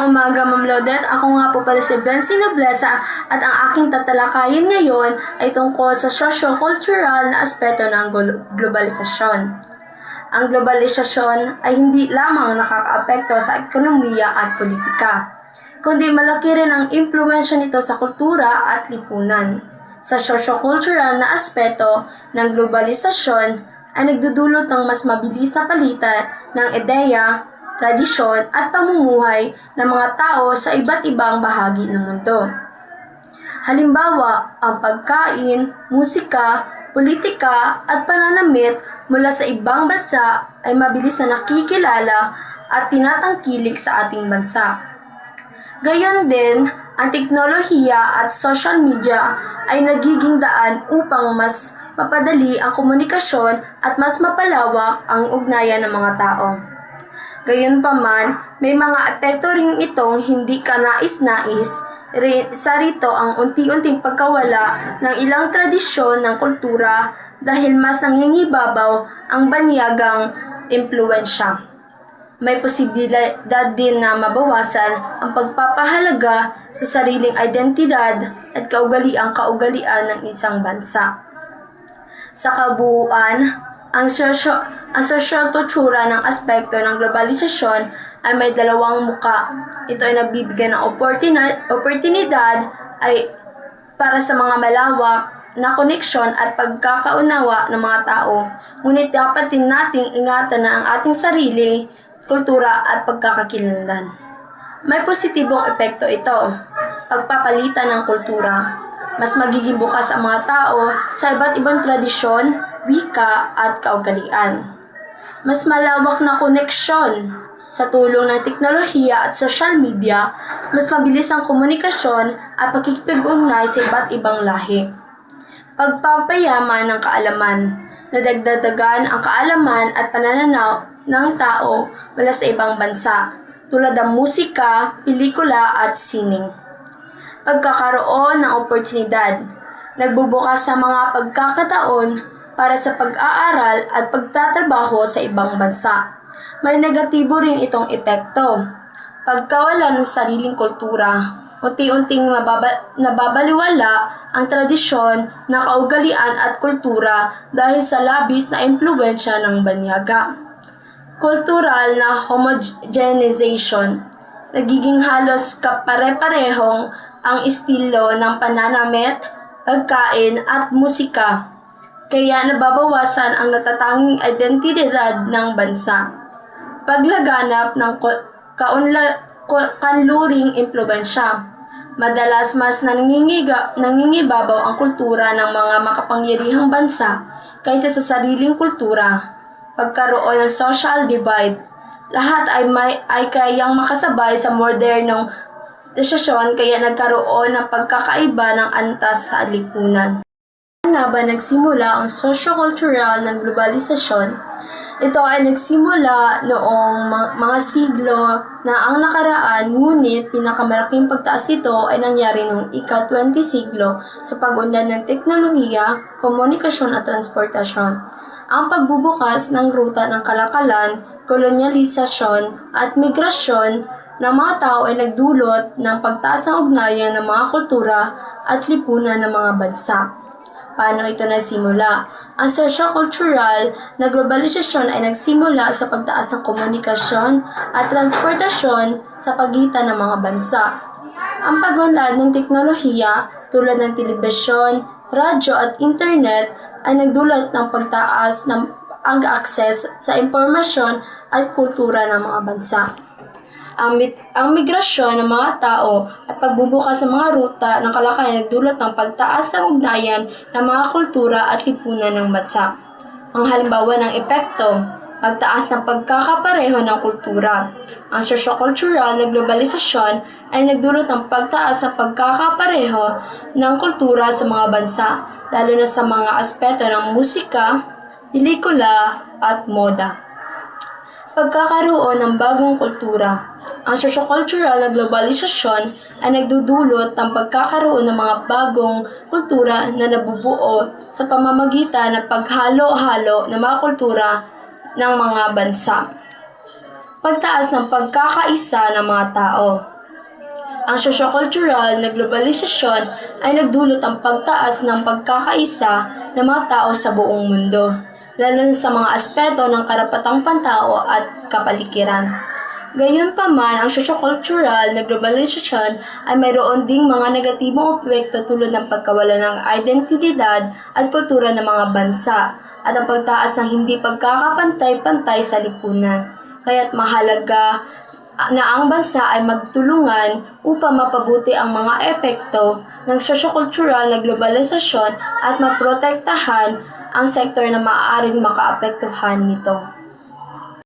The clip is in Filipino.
Umaga, Ma'am Laudet. Ako nga po pala si Bency Noblesa at ang aking tatalakayin ngayon ay tungkol sa socio-cultural na aspeto ng glo- globalisasyon. Ang globalisasyon ay hindi lamang nakakaapekto sa ekonomiya at politika, kundi malaki rin ang impluensya nito sa kultura at lipunan. Sa socio-cultural na aspeto ng globalisasyon ay nagdudulot ng mas mabilis na palitan ng ideya, tradisyon at pamumuhay ng mga tao sa iba't ibang bahagi ng mundo. Halimbawa, ang pagkain, musika, politika at pananamit mula sa ibang bansa ay mabilis na nakikilala at tinatangkilik sa ating bansa. Gayon din, ang teknolohiya at social media ay nagiging daan upang mas mapadali ang komunikasyon at mas mapalawak ang ugnayan ng mga tao. Gayunpaman, may mga epekto rin itong hindi ka nais-nais. Ri- Isa rito ang unti-unting pagkawala ng ilang tradisyon ng kultura dahil mas nangingibabaw ang banyagang impluensya. May posibilidad din na mabawasan ang pagpapahalaga sa sariling identidad at kaugaliang kaugalian ng isang bansa. Sa kabuuan, ang sosyo ang sosyal-kultura ng aspekto ng globalisasyon ay may dalawang muka. Ito ay nagbibigay ng oportuna- oportunidad ay para sa mga malawak na koneksyon at pagkakaunawa ng mga tao. Ngunit dapat din nating ingatan na ang ating sarili, kultura at pagkakakilanlan. May positibong epekto ito. Pagpapalitan ng kultura. Mas magiging bukas ang mga tao sa iba't ibang tradisyon, wika at kaugalian. Mas malawak na koneksyon sa tulong ng teknolohiya at social media, mas mabilis ang komunikasyon at pakikipag-ugnay sa iba't ibang lahi. Pagpapayaman ng kaalaman, nadagdadagan ang kaalaman at panananaw ng tao mula sa ibang bansa, tulad ng musika, pelikula at sining. Pagkakaroon ng oportunidad, nagbubukas sa mga pagkakataon para sa pag-aaral at pagtatrabaho sa ibang bansa. May negatibo rin itong epekto. Pagkawala ng sariling kultura, unti-unting mababa- nababaliwala ang tradisyon na kaugalian at kultura dahil sa labis na impluensya ng banyaga. Kultural na homogenization. Nagiging halos kapare-parehong ang estilo ng pananamit, pagkain at musika. Kaya nababawasan ang natatanging identidad ng bansa. Paglaganap ng kaunla, kanluring impluensya. Madalas mas nangingiga, nangingibabaw ang kultura ng mga makapangyarihang bansa kaysa sa sariling kultura. Pagkaroon ng social divide. Lahat ay may ay kayang makasabay sa modernong desisyon kaya nagkaroon ng pagkakaiba ng antas sa lipunan. Nga ba nagsimula ang socio-cultural ng globalisasyon? Ito ay nagsimula noong mga siglo na ang nakaraan, ngunit pinakamalaking pagtaas nito ay nangyari noong ika-20 siglo sa pag-unlad ng teknolohiya, komunikasyon at transportasyon. Ang pagbubukas ng ruta ng kalakalan, kolonyalisasyon at migrasyon ng mga tao ay nagdulot ng pagtaas ng ugnayan ng mga kultura at lipunan ng mga bansa. Paano ito nagsimula? Ang socio-cultural na globalisasyon ay nagsimula sa pagtaas ng komunikasyon at transportasyon sa pagitan ng mga bansa. Ang pagunlad ng teknolohiya tulad ng telebisyon, radyo at internet ay nagdulot ng pagtaas ng ang-access sa impormasyon at kultura ng mga bansa ang, ang migrasyon ng mga tao at pagbubukas ng mga ruta ng kalakayan nagdulot ng pagtaas ng ugnayan ng mga kultura at lipunan ng bansa. Ang halimbawa ng epekto, pagtaas ng pagkakapareho ng kultura. Ang socio-cultural na globalisasyon ay nagdulot ng pagtaas ng pagkakapareho ng kultura sa mga bansa, lalo na sa mga aspeto ng musika, pelikula, at moda pagkakaroon ng bagong kultura. Ang socio-cultural na globalisasyon ay nagdudulot ng pagkakaroon ng mga bagong kultura na nabubuo sa pamamagitan ng paghalo-halo ng mga kultura ng mga bansa. pagtaas ng pagkakaisa ng mga tao. Ang sociocultural na globalisasyon ay nagdulot ang pagtaas ng pagkakaisa ng mga tao sa buong mundo, lalo sa mga aspeto ng karapatang pantao at kapaligiran. Gayunpaman, ang sociocultural na globalisasyon ay mayroon ding mga negatibong epekto tulad ng pagkawala ng identidad at kultura ng mga bansa at ang pagtaas ng hindi pagkakapantay-pantay sa lipunan. Kaya't mahalaga na ang bansa ay magtulungan upang mapabuti ang mga epekto ng sociocultural na globalisasyon at maprotektahan ang sektor na maaaring makaapektuhan nito.